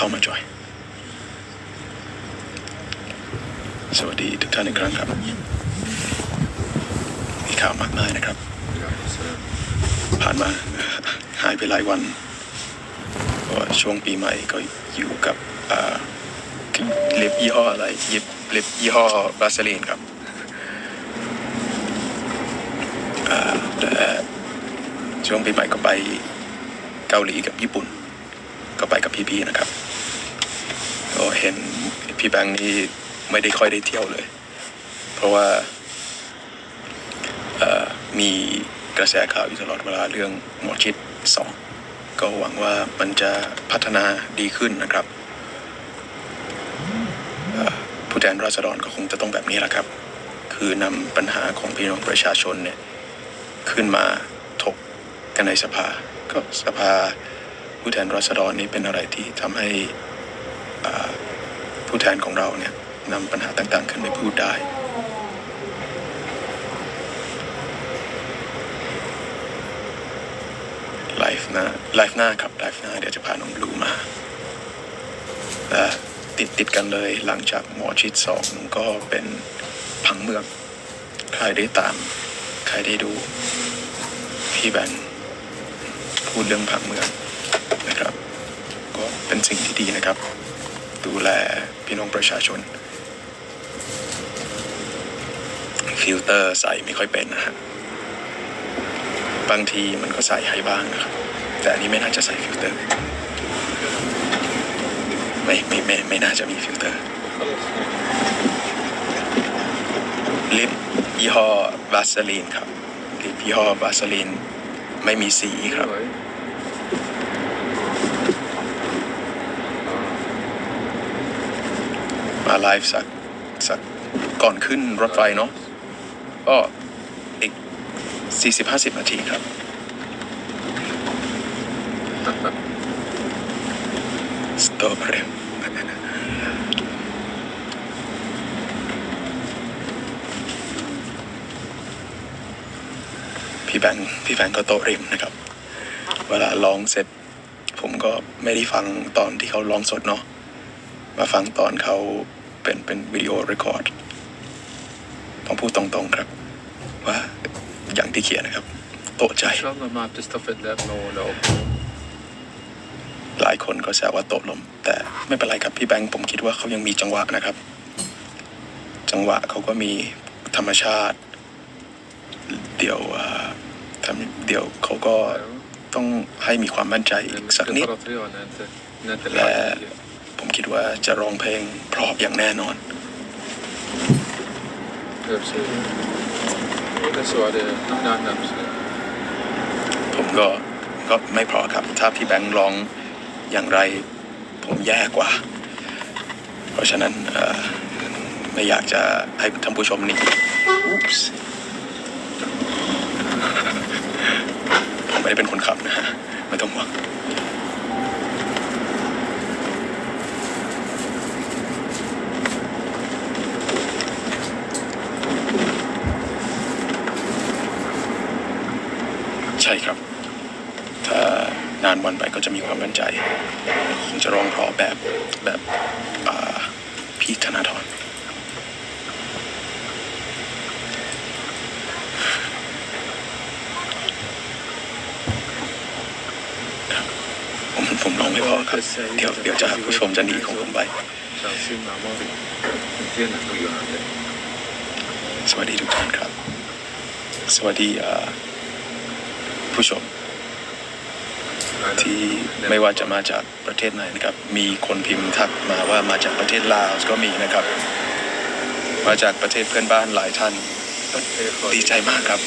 เข้ามาจอย สวัสดีทุกท่านอีกครั้งครับ มีข่าวมากมายนะครับ ผ่านมาหายไปหลายวันเพราะว่าช่วงปีใหม่ก็อยู่กับอ่าเล็บยี่ห้ออะไรเย็บเล็บยี่ห้อบาสลีนครับอ่าแต่ช่วงปีใหม่ก็ไปเกาหลีกับญี่ปุ่น ก็ไปกับพี่ๆนะครับ ก็เห็นพี่แบงค์นี่ไม่ได้ค่อยได้เที่ยวเลย เพราะว่ามีกระแสข่าวอยู่ตลอดเวลาเรื่องหมอชิดสองก็หวังว่ามันจะพัฒนาดีขึ้นนะครับผู้แทนราษฎรก็คงจะต้องแบบนี้แหละครับ คือนำปัญหาของพี่น้องประชาชนเนี่ยขึ้นมาถกกันในสภา ก็สภาผู้แทนราษฎรนี่เป็นอะไรที่ทำให้ ผู้แทนของเราเนี่ยนำปัญหาต่างๆ ขึ้นไปพูดได้ ไลฟ์หน้าไลฟ์หน้าครับไลฟ์หน้าเดี๋ยวจะพาน้องบลูมาและติดติดกันเลยหลังจากหมอชิดสองก็เป็นผังเมืองใครได้ตาม ใครได้ดู พี่แบนพูดเรื่องผังเมืองนะครับ ก็เป็นสิ่งที่ดีนะครับ ดูแลพี่น้องประชาชน ฟิลเตอร์ใส่ไม่ค่อยเป็นนะฮะบางทีมันก็ใส่ให้บ้างนะครับ แต่อันนี้ไม่น่าจะใส่ฟิลเตอร์ ไม่ไม่ไม่ไม่น่าจะมีฟิลเตอร์ ลิปยี่ห้อวาสลีนครับ ลิปยี่ห้อวาสลีนไม่มีสีครับ มาไลฟ์สักสักก่อนขึ้นรถไฟเนาะก็อีก40-50นาทีครับสโตเปรมพี่แบงค์พี่แบงค์ก็โตริมนะครับ เวลาร้องเสร็จ ผมก็ไม่ได้ฟังตอนที่เขาร้องสดเนาะมาฟังตอนเขา เป็นเป็นวิดีโอรีคอร์ดต้องพูดตรงๆครับ ว่าอย่างที่เขียนนะครับ โตะใจ Trabzon mı testafetler ne ola หลายคนก็แซวว่าโตะลม แต่ไม่เป็นไรครับพี่แบงค์ผมคิดว่าเขายังมีจังหวะนะครับ จังหวะเขาก็มีธรรมชาติ เดี๋ยวเดี๋ยวเขาก็ต้องให้มีความมั่นใจอีก สักนิดและ ว่าจะร้องเพลงพรอบอย่างแน่นอน ผมก็ก็ไม่พราะครับ ถ้าพี่แบงค์ร้องอย่างไร ผมแย่กว่า เพราะฉะนั้นไม่อยากจะให้ท่านผู้ชมนี่ผมไม่ได้เป็นคนขับนะฮะไม่ต้องห่วง ช่ครับ ถ้านานวันไปก็จะมีความมั่นใจคงจะร้องเพราแบบแบบพี่ธนาธรผมผมร้องไม่พอครับเดี๋ยวเดี๋ยวจะผู้ชมจะหนีของผมไปสวัสดีทุกท่านครับ สวัสดีอ่า ผู้ชม ที่ไม่ว่าจะมาจากประเทศไหนนะครับ มีคนพิมพ์ทักมาว่ามาจากประเทศลาวก็มีนะครับ มาจากประเทศเพื่อนบ้านหลายท่านก็ดีใจมากครับ